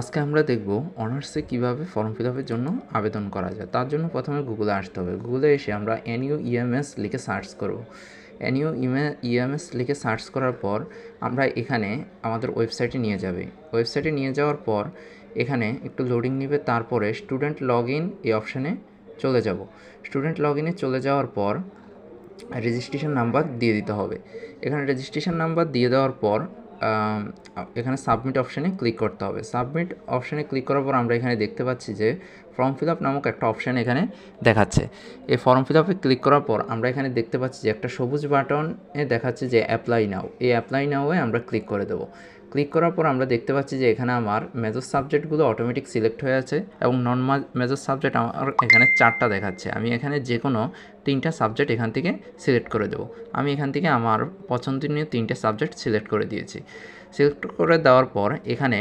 আজকে আমরা দেখব অনার্সে কীভাবে ফর্ম ফিল আপের জন্য আবেদন করা যায়। তার জন্য প্রথমে গুগলে আসতে হবে। গুগলে এসে আমরা এনইউ ইএমএস লিখে সার্চ করব। এনইউ ইএমএস লিখে সার্চ করার পর আমরা এখানে আমাদের ওয়েবসাইটে নিয়ে যাবে। ওয়েবসাইটে নিয়ে যাওয়ার পর এখানে একটু লোডিং নেবে, তারপরে স্টুডেন্ট লগ ইন এই অপশানে চলে যাব। স্টুডেন্ট লগ ইনে চলে যাওয়ার পর রেজিস্ট্রেশন নাম্বার দিয়ে দিতে হবে। এখানে রেজিস্ট্রেশন নাম্বার দিয়ে দেওয়ার পর এখানে সাবমিট অপশানে ক্লিক করতে হবে। সাবমিট অপশানে ক্লিক করার পর আমরা এখানে দেখতে পাচ্ছি যে ফর্ম ফিল আপ নামক একটা অপশান এখানে দেখাচ্ছে। এই ফর্ম ফিল আপে ক্লিক করার পর আমরা এখানে দেখতে পাচ্ছি যে একটা সবুজ বাটনে দেখাচ্ছে যে অ্যাপ্লাই নাও এই অ্যাপ্লাই নাওয়ে আমরা ক্লিক করে দেবো। ক্লিক করার পর আমরা দেখতে পাচ্ছি যে এখানে আমার মেজর সাবজেক্টগুলো অটোমেটিক সিলেক্ট হয়ে আছে এবং নন মেজর সাবজেক্ট আমার এখানে চারটা দেখাচ্ছে। আমি এখানে যে কোনো তিনটা সাবজেক্ট এখান থেকে সিলেক্ট করে দেবো। আমি এখান থেকে আমার পছন্দনীয় তিনটে সাবজেক্ট সিলেক্ট করে দিয়েছি। সিলেক্ট করে দেওয়ার পর এখানে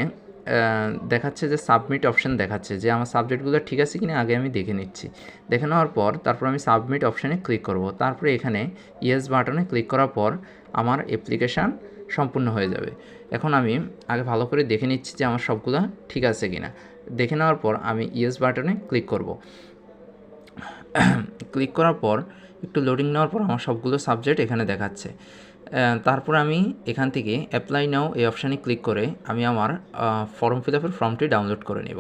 দেখাচ্ছে যে সাবমিট অপশান দেখাচ্ছে যে আমার সাবজেক্টগুলো ঠিক আছে কিনা আগে আমি দেখে নিচ্ছি। দেখে নেওয়ার পর তারপর আমি সাবমিট অপশানে ক্লিক করব। তারপরে এখানে ইয়েস বাটনে ক্লিক করার পর আমার অ্যাপ্লিকেশান সম্পূর্ণ হয়ে যাবে। এখন আমি আগে ভালো করে দেখে নিচ্ছি যে আমার সবগুলো ঠিক আছে কিনা। দেখে নেওয়ার পর আমি ইয়েস বাটনে ক্লিক করব। ক্লিক করার পর একটু লোডিং নেওয়ার পর আমার সবগুলো সাবজেক্ট এখানে দেখাচ্ছে। তারপর আমি এখান থেকে অ্যাপ্লাই নাও এই অপশানে ক্লিক করে আমি আমার ফর্ম ফিল আপের ফর্মটি ডাউনলোড করে নেব।